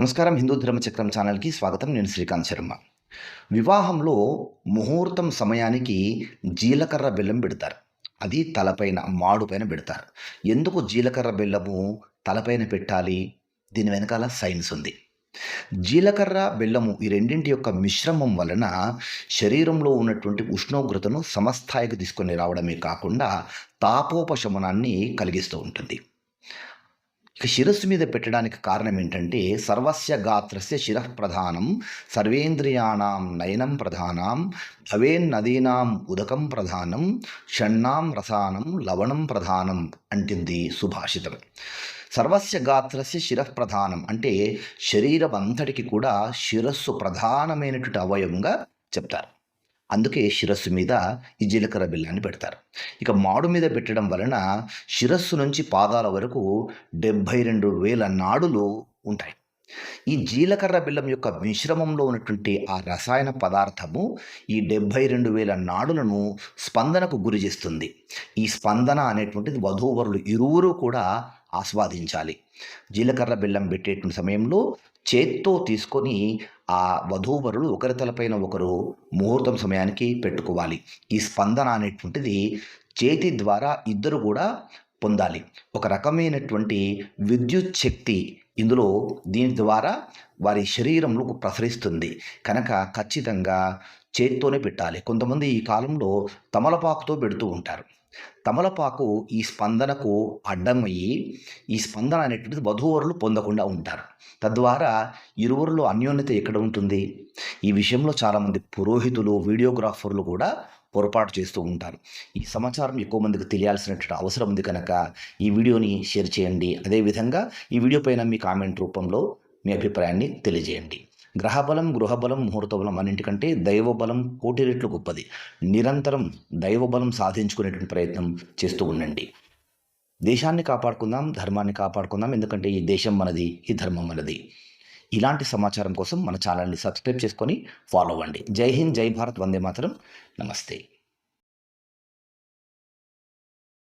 నమస్కారం. హిందూ ధర్మచక్రం ఛానల్కి స్వాగతం. నేను శ్రీకాంత్ శర్మ. వివాహంలో ముహూర్తం సమయానికి జీలకర్ర బెల్లం పెడతారు. అది తలపైన మాడుపైన పెడతారు. ఎందుకు జీలకర్ర బెల్లము తలపైన పెట్టాలి? దీని వెనకాల సైన్స్ ఉంది. జీలకర్ర బెల్లము ఈ రెండింటి యొక్క మిశ్రమం వలన శరీరంలో ఉన్నటువంటి ఉష్ణోగ్రతను సమస్థాయికి తీసుకొని రావడమే కాకుండా తాపోపశమనాన్ని కలిగిస్తూ ఉంటుంది. శిరస్సు మీద పెట్టడానికి కారణం ఏంటంటే సర్వస్య గాత్రస్య శిర ప్రధానం సర్వేంద్రియాణం నయనం ప్రధానం భవేన్నదీనాం ఉదకం ప్రధానం షణ్ణాం రసానం లవణం ప్రధానం అంటుంది సుభాషితం. సర్వస్య గాత్రస్య శిర ప్రధానం అంటే శరీరం అంతటికి కూడా శిరస్సు ప్రధానమైనటువంటి అవయవంగా చెప్తారు. అందుకే శిరస్సు మీద ఈ జీలకర్ర బిల్లాన్ని పెడతారు. ఇక మాడు మీద పెట్టడం వలన శిరస్సు నుంచి పాదాల వరకు డెబ్భై రెండు వేల నాడులు ఉంటాయి. ఈ జీలకర్ర బెల్లం యొక్క మిశ్రమంలో ఉన్నటువంటి ఆ రసాయన పదార్థము ఈ డెబ్భై రెండు వేల నాడులను స్పందనకు గురి చేస్తుంది. ఈ స్పందన అనేటువంటిది వధూవరులు ఇరువురు కూడా ఆస్వాదించాలి. జీలకర్ర బెల్లం పెట్టేటువంటి సమయంలో చేత్తో తీసుకొని ఆ వధూవరులు ఒకరి తలపైన ఒకరు ముహూర్తం సమయానికి పెట్టుకోవాలి. ఈ స్పందన అనేటువంటిది చేతి ద్వారా ఇద్దరు కూడా పొందాలి. ఒక రకమైనటువంటి విద్యుత్ శక్తి ఇందులో దీని ద్వారా వారి శరీరంలో ప్రసరిస్తుంది. కనుక ఖచ్చితంగా చేత్తోనే పెట్టాలి. కొంతమంది ఈ కాలంలో తమలపాకుతో పెడుతూ ఉంటారు. తమలపాకు ఈ స్పందనకు అడ్డమయ్యి ఈ స్పందన అనేటువంటిది వధూవరులు పొందకుండా ఉంటారు. తద్వారా ఇరువురిలో అన్యోన్యత ఎక్కడ ఉంటుంది? ఈ విషయంలో చాలామంది పురోహితులు వీడియోగ్రాఫర్లు కూడా పొరపాటు చేస్తూ ఉంటారు. ఈ సమాచారం ఎక్కువ మందికి తెలియాల్సినటువంటి అవసరం ఉంది కనుక ఈ వీడియోని షేర్ చేయండి. అదేవిధంగా ఈ వీడియో పైన మీ కామెంట్ రూపంలో మీ అభిప్రాయాన్ని తెలియజేయండి. గ్రహబలం గృహబలం ముహూర్తబలం అన్నింటికంటే దైవబలం కోటి రెట్లు గొప్పది. నిరంతరం దైవబలం సాధించుకునేటువంటి ప్రయత్నం చేస్తూ ఉండండి. దేశాన్ని కాపాడుకుందాం ధర్మాన్ని కాపాడుకుందాం. ఎందుకంటే ఈ దేశం మనది ఈ ధర్మం మనది. ఇలాంటి సమాచారం కోసం మన ఛానల్ని సబ్స్క్రైబ్ చేసుకొని ఫాలో అవ్వండి. జై హింద్ జై భారత్ వందే మాత్రం. నమస్తే.